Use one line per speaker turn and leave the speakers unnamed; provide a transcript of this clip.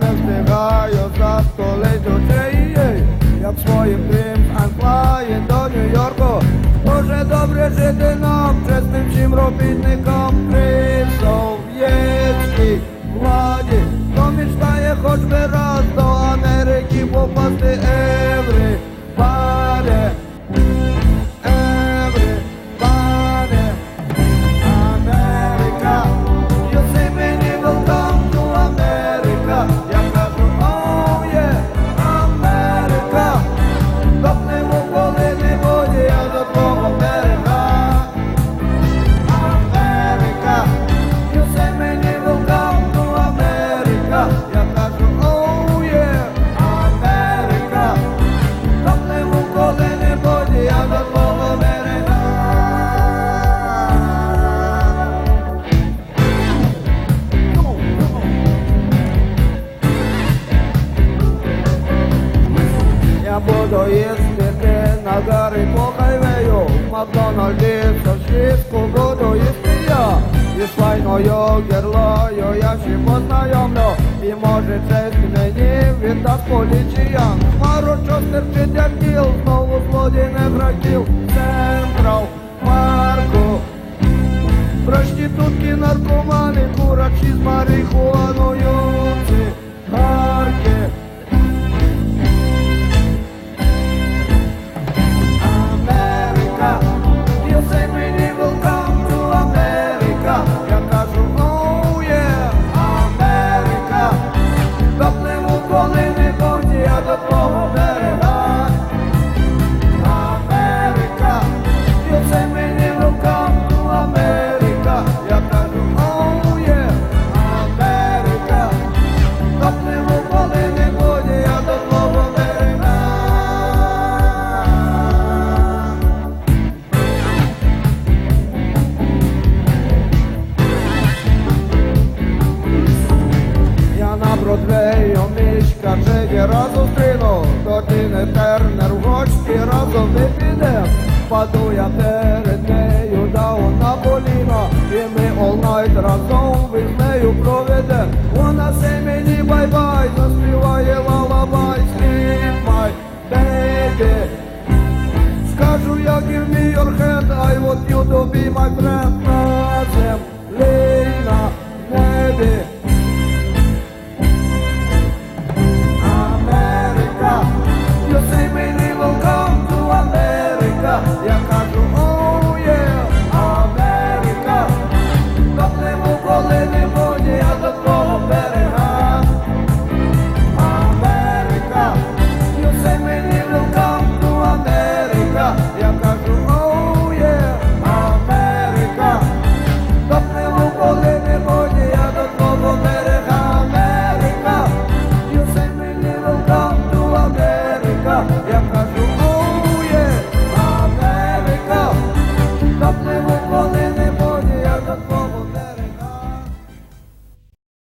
не встигаю завтра ледь очей, як своїм дрім анклає до Нью-Йорку. Може добре жити нам, чесним всім робітникам при совєтській владі. Хто мечтає хоч би раз до Америки попасти, ей. Я буду їздити на гори по хайвею, в Макдональді сосиску буду їсти я. І з файною герлою я ще познайомлю, і може честь мені віддасть поліціян. Мару, що стерчить як кіл, знову злодій не братів, централ, парку. Проститутки, наркомани, курачі з марихуаною, в разом не підем. Паду я перед нею, да вона поліна, і ми night разом від нею проведем. Вона се мені бай-бай, заспіває лалабай, my baby. Скажу, як і в head, I want you to be my friend